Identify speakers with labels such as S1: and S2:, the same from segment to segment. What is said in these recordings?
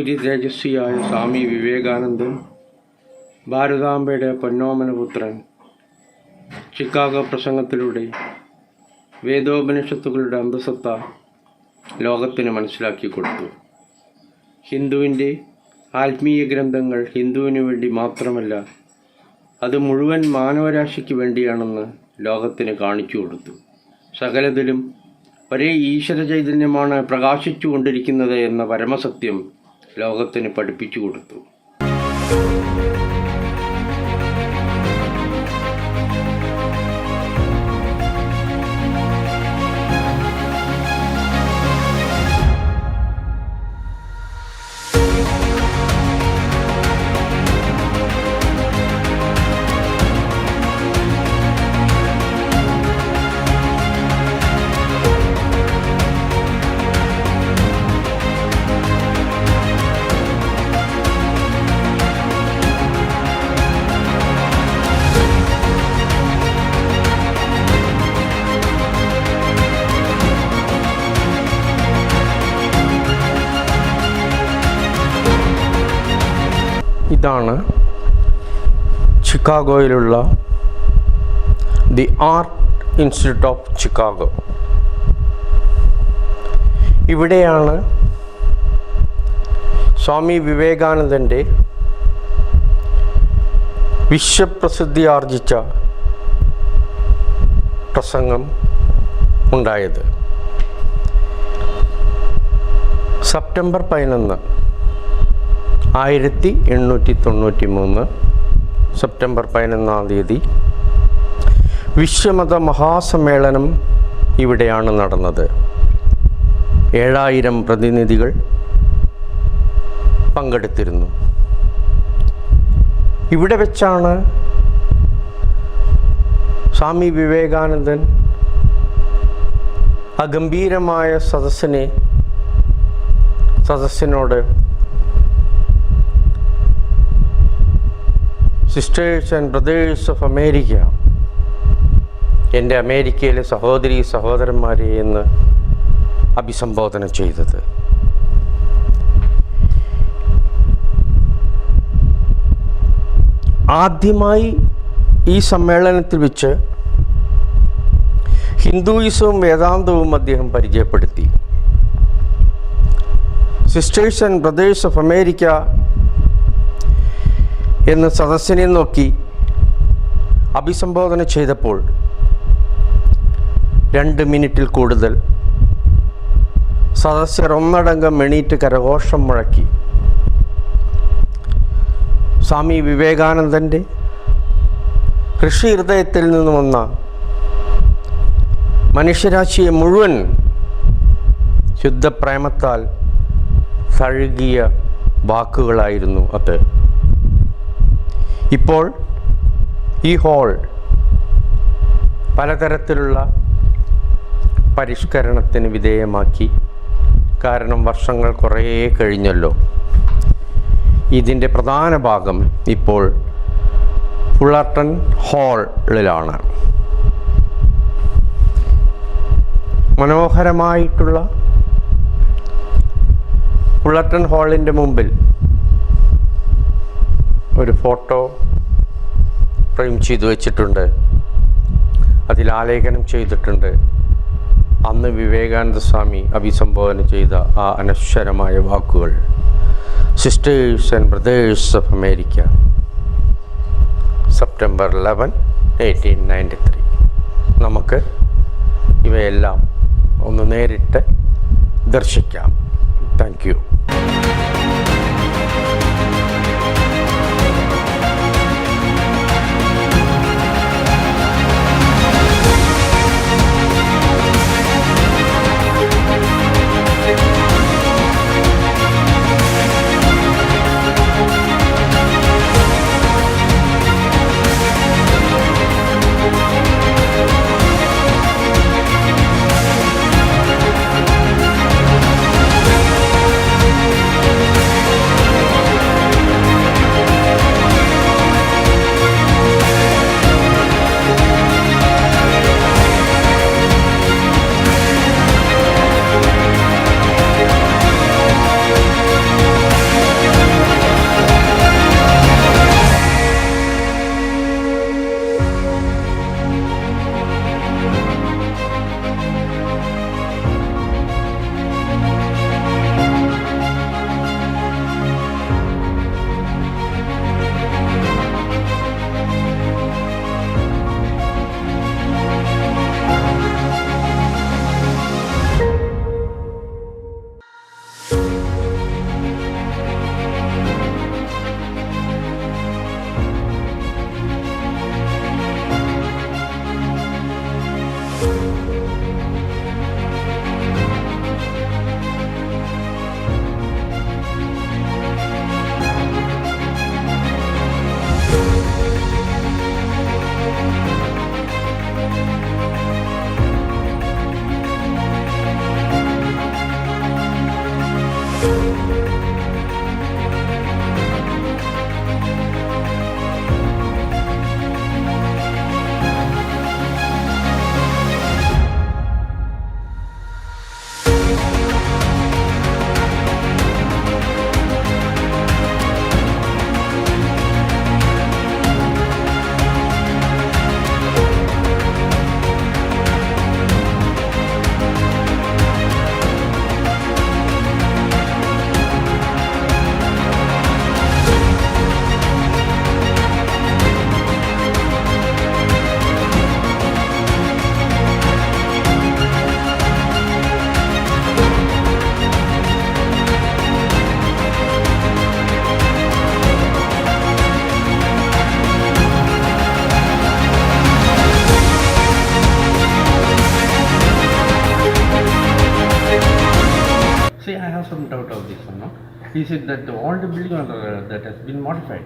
S1: സൂര്യ തേജസ്വിയായ സ്വാമി വിവേകാനന്ദൻ ഭാരതാംബയുടെ പൊന്നോമനപുത്രൻ Chicago പ്രസംഗത്തിലൂടെ വേദോപനിഷത്തുകളുടെ അന്തസത്ത ലോകത്തിന് മനസ്സിലാക്കി കൊടുത്തു. ഹിന്ദുവിന്റെ ആത്മീയ ഗ്രന്ഥങ്ങൾ ഹിന്ദുവിന് വേണ്ടി മാത്രമല്ല അത് മുഴുവൻ മാനവരാശിക്ക് വേണ്ടിയാണെന്ന് ലോകത്തിന് കാണിച്ചു കൊടുത്തു. സകലതിലും ഒരേ ഈശ്വര ചൈതന്യമാണ് പ്രകാശിച്ചു കൊണ്ടിരിക്കുന്നത് എന്ന പരമസത്യം ലോകത്തിന് പഠിപ്പിച്ചു കൊടുത്തു. ഇതാണ് ചിക്കാഗോയിലുള്ള the art institute of Chicago. ഇവിടെയാണ് സ്വാമി വിവേകാനന്ദന്റെ വിശ്വപ്രസിദ്ധി ആർജിച്ച പ്രസംഗം ഉണ്ടായത്. സെപ്റ്റംബർ പതിനൊന്ന് ആയിരത്തി എണ്ണൂറ്റി തൊണ്ണൂറ്റി മൂന്ന് സെപ്റ്റംബർ പതിനൊന്നാം തീയതി വിശ്വമത മഹാസമ്മേളനം ഇവിടെയാണ് നടന്നത്. ഏഴായിരം പ്രതിനിധികൾ പങ്കെടുത്തിരുന്നു. ഇവിടെ വെച്ചാണ് സ്വാമി വിവേകാനന്ദൻ അഗംഭീരമായ സദസ്സിനെ സദസ്സിനോട് sisters and brothers of America എന്റെ അമേരിക്കയിലെ സഹോദരി സഹോദരന്മാരെ എന്ന് അഭിസംബോധന ചെയ്തത്. ആദ്യമായി ഈ സമ്മേളനത്തിൽ വെച്ച് ഹിന്ദുയിസവും വേദാന്തവും അദ്ദേഹം പരിചയപ്പെടുത്തി. Sisters and brothers of America എന്ന് സദസ്സിനെ നോക്കി അഭിസംബോധന ചെയ്തപ്പോൾ രണ്ട് മിനിറ്റിൽ കൂടുതൽ സദസ്യർ ഒന്നടങ്കം എണീറ്റ് കരഘോഷം മുഴക്കി. സ്വാമി വിവേകാനന്ദന്റെ കൃഷി ഹൃദയത്തിൽ നിന്ന് വന്ന മനുഷ്യരാശിയെ മുഴുവൻ ശുദ്ധപ്രേമത്താൽ തഴുകിയ വാക്കുകളായിരുന്നു അത്. ഇപ്പോൾ ഈ ഹോൾ പലതരത്തിലുള്ള പരിഷ്കരണത്തിന് വിധേയമാക്കി. കാരണം വർഷങ്ങൾ കുറേ കഴിഞ്ഞല്ലോ. ഇതിന്റെ പ്രധാന ഭാഗം ഇപ്പോൾ ഫുള്ളർട്ടൺ ഹാളിലാണ് മനോഹരമായിട്ടുള്ള ബുള്ളറ്റൺ ഹാളിന്റെ മുമ്പിൽ ഒരു ഫോട്ടോ ഫ്രെയിം ചെയ്തു വച്ചിട്ടുണ്ട്. അതിൽ ആലേഖനം ചെയ്തിട്ടുണ്ട്. അന്ന് വിവേകാനന്ദ സ്വാമി അഭിസംബോധന ചെയ്ത ആ അനശ്വരമായ വാക്കുകൾ. Sisters and brothers of America September eleven eighteen ninety three നമുക്ക് ഇവയെല്ലാം ഒന്ന് നേരിട്ട് ദർശിക്കാം. Thank you No? said it that the old building that has been modified?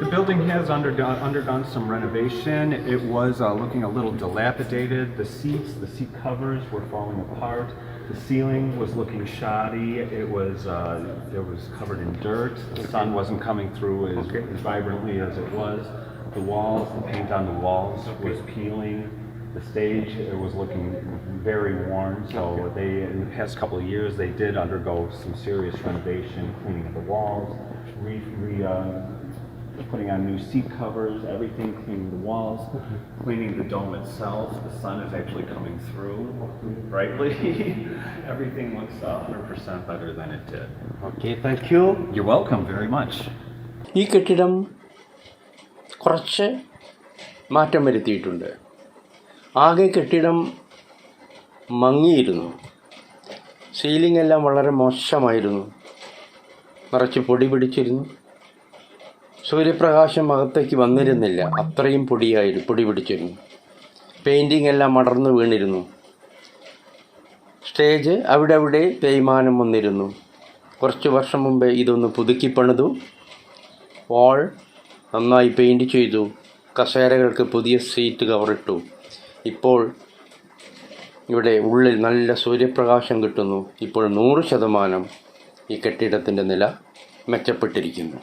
S2: The building has undergone, undergone some renovation. It was uh, looking a little dilapidated. The seats, the seat covers were falling apart. The ceiling was looking shoddy. It was, uh, it was covered in dirt. The sun wasn't coming through as,
S1: Okay.
S2: as vibrantly as it was. The walls, the paint on the walls was peeling The stage it was looking very worn. So they, in the past couple of years, they did undergo some serious renovation, cleaning of the walls, re, re uh, putting on new seat covers, everything, cleaning the walls, cleaning the dome itself. The sun is actually coming through brightly. everything looks uh, 100% better than it did.
S1: Okay, thank you.
S2: You're welcome very much.
S1: ഈ കെട്ടിടം കുറച്ച് മാറ്റം വരുത്തിയിട്ടുണ്ട് ആകെ കെട്ടിടം മങ്ങിയിരുന്നു. Ceiling എല്ലാം വളരെ മോശമായിരുന്നു. നിറച്ച് പൊടി പിടിച്ചിരുന്നു. സൂര്യപ്രകാശം അകത്തേക്ക് വന്നിരുന്നില്ല. അത്രയും പൊടിയായിരുന്നു പൊടി പിടിച്ചിരുന്നു. പെയിന്റിംഗ് എല്ലാം അടർന്നു വീണിരുന്നു. സ്റ്റേജ് അവിടെ അവിടെ തേയ്മാനം വന്നിരുന്നു. കുറച്ച് വർഷം മുമ്പേ ഇതൊന്ന് പുതുക്കി പണിതു. വാൾ നന്നായി പെയിന്റ് ചെയ്തു. കസേരകൾക്ക് പുതിയ സീറ്റ് കവറിട്ടു ഇപ്പോൾ ഇവിടെ ഉള്ളിൽ നല്ല സൂര്യപ്രകാശം കിട്ടുന്നു. ഇപ്പോൾ നൂറ് ശതമാനം ഈ കെട്ടിടത്തിന്റെ നില മെച്ചപ്പെട്ടിരിക്കുന്നു.